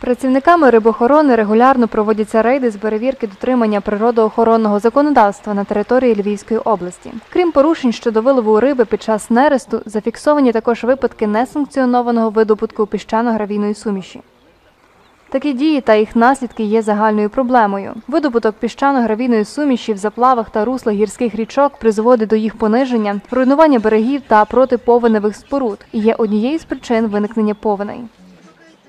Працівниками рибохорони регулярно проводяться рейди з перевірки дотримання природоохоронного законодавства на території Львівської області. Крім порушень щодо вилову риби під час нересту, зафіксовані також випадки несанкціонованого видобутку піщано-гравійної суміші. Такі дії та їх наслідки є загальною проблемою. Видобуток піщано-гравійної суміші в заплавах та руслах гірських річок призводить до їх пониження, руйнування берегів та протиповеневих споруд і є однією з причин виникнення повеней.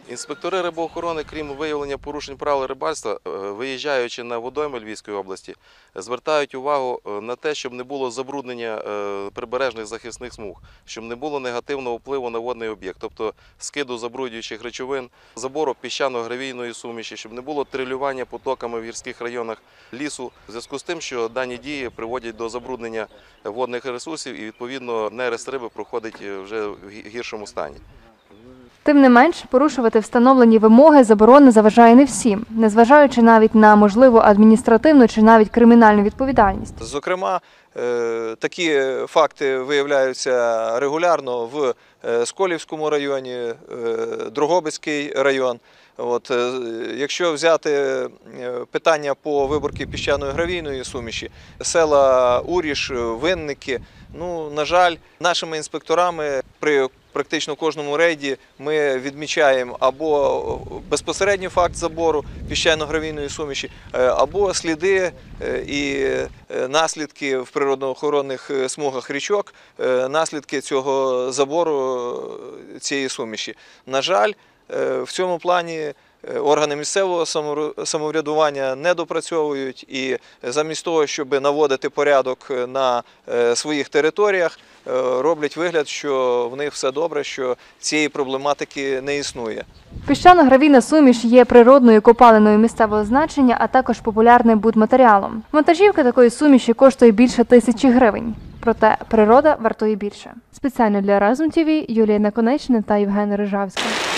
Інспектори рибоохорони, крім виявлення порушень правил рибальства, е, виїжджаючи на водойми Львівської області, звертають увагу е, на те, щоб не було забруднення е, прибережних захисних смуг, щоб не було негативного впливу на водний об'єкт, тобто скиду забруднюючих речовин, забору піщано-гравійної суміші, щоб не було трилювання потоками в гірських районах лісу, в зв'язку з тим, що дані дії приводять до забруднення водних ресурсів і відповідно нерест риби проходить вже в гіршому стані. Тим не менш, порушувати встановлені вимоги заборони заважає не всім, незважаючи навіть на можливу адміністративну чи навіть кримінальну відповідальність. Зокрема, е, такі факти виявляються регулярно в е, Сколівському районі, е, Дрогобицький район. От, е, якщо взяти е, питання по виборці піщаної гравійної суміші, села Уріш, Винники, ну, на жаль, нашими інспекторами при практично кожному рейді ми відмічаємо або безпосередній факт забору піщано-гравійної суміші, е, або сліди е, і е, наслідки в природоохоронних смугах річок, наслідки цього забору цієї суміші. На жаль, в цьому плані. Органи місцевого самоврядування не допрацьовують і замість того, щоб наводити порядок на своїх територіях, роблять вигляд, що в них все добре, що цієї проблематики не існує. Піщано-гравійна суміш є природною копалиною місцевого значення, а також популярним будматеріалом. Вантажівка такої суміші коштує більше тисячі гривень. Проте природа вартує більше. Спеціально для Разум ТВ Юлія Наконечна та Євген Рижавський.